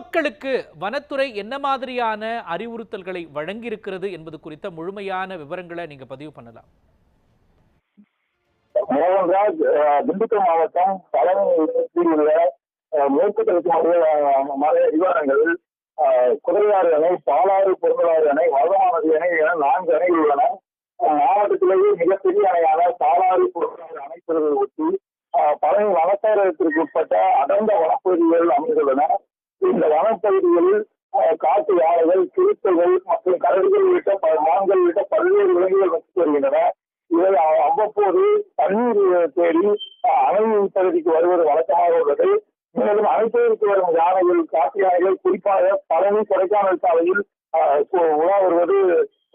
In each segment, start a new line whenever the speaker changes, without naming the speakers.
மக்களுக்கு வனத்துறை என்ன மாதிரியான அறிவுறுத்தல்களை வழங்கியிருக்கிறது என்பது குறித்த முழுமையான விவரங்களை நீங்க பதிவு பண்ணலாம்.
மோகன்ராஜ் திண்டுக்கல் மாவட்டம் தலைமையில் மேற்கு தொடர்ச்சி மலை மலை அடிவாரங்களில் குதிரையாறு அணை பாலாறு பொருளாறு அணை வளமானது அணை என நான்கு அணைகள் உள்ளன. மாவட்டத்திலேயே மிகப்பெரிய அணையான பாலாறு பொருளாறு அணைப்பதை ஒட்டி பழனி வனச்சாரத்திற்கு உட்பட்ட அடர்ந்த வனப்பகுதிகள் அமைந்துள்ளன. இந்த வனப்பகுதிகளில் காட்டு யானைகள் சிறுத்தைகள் மற்றும் கரடிகள் உள்ளிட்ட பல மான்கள் உள்ளிட்ட பல்வேறு விலங்குகள் வசித்து வருகின்றன. இவை அவ்வப்போது தண்ணீர் தேடி அணை பகுதிக்கு வருவது வழக்கமாக உள்ளது. மேலும் அனைத்து வரும் யானைகள் காட்டு யானைகள் குறிப்பாக பழனி கொடைக்கானல் சாலையில் உலா வருவது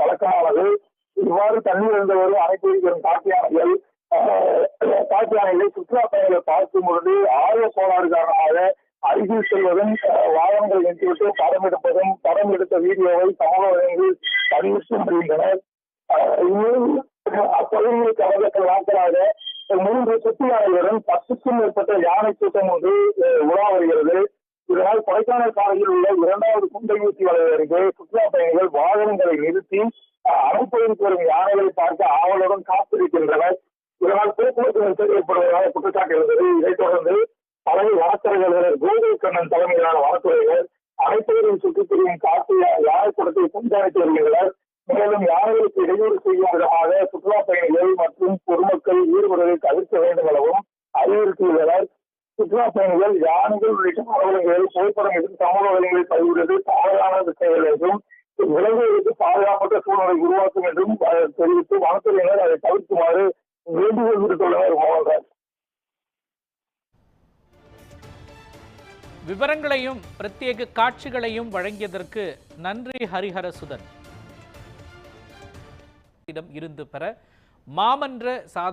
வழக்கமானது. இவ்வாறு தண்ணீர் இருந்த ஒரு வரும் காட்டு யானைகள் காட்டு யானைகளை சுற்றுலா பயணிகள் பார்க்கும் பொழுது ஆர்வ கோளாறு காரணமாக அருகில் செல்வதும் வாகனங்கள் நின்றுவிட்டு படம் எடுப்பதும் படம் எடுத்த வீடியோவை சமூக வலைகளில் பதிவிட்டு வருகின்றனர். அஹ், அப்பகுதியில் கடந்த சில நாட்களாக மூன்று சுற்றுலார்களுடன் பத்துக்கும் மேற்பட்ட யானை கூட்டம் ஒன்று உலா வருகிறது. இதனால் கொடைக்கானல் சாலையில் உள்ள இரண்டாவது குண்டையூசி வலை சுற்றுலா பயணிகள் வாகனங்களை நிறுத்தி அனுப்பதற்கு வரும் யானைகளை பார்க்க ஆவலுடன் காத்திருக்கின்றனர். இதனால் போக்குவரத்து நெரிசல் ஏற்படுவதாக குற்றச்சாட்டு இருந்தது இதைத் தொடர்ந்து பழைய வழக்கறிஞர் கோகுல் கண்ணன் தலைமையிலான வழக்கறிஞர் அனைத்தையும் சுற்றித் திரியும் காட்டு யானைக்கூடத்தை கண்காணித்து வருகின்றனர் மேலும் யானைகளுக்கு இடையூறு செய்யும் விதமாக சுற்றுலா பயணிகள் மற்றும் பொதுமக்கள் ஈடுபடுவதை தவிர்க்க வேண்டும் எனவும் அறிவுறுத்தியுள்ளனர். சுற்றுலா பயணிகள் யானைகள் உள்ளிட்ட மரபணுகளை புகைப்படம் எடுத்து சமூக வலைகளில் பதிவிடுவது தவறான செயல் என்றும் விலங்குகளுக்கு பாதுகாப்பற்ற சூழ்நிலை உருவாக்கும் என்றும் தெரிவித்து வனத்துறையினர் அதை தவிர்க்குமாறு வேண்டுகோள் விடுத்துள்ளனர் மோகன்
விவரங்களையும் பிரத்யேக காட்சிகளையும் வழங்கியதற்கு நன்றி ஹரிஹரசுதன். இடம் இருந்து பெற மாமன்ற சாத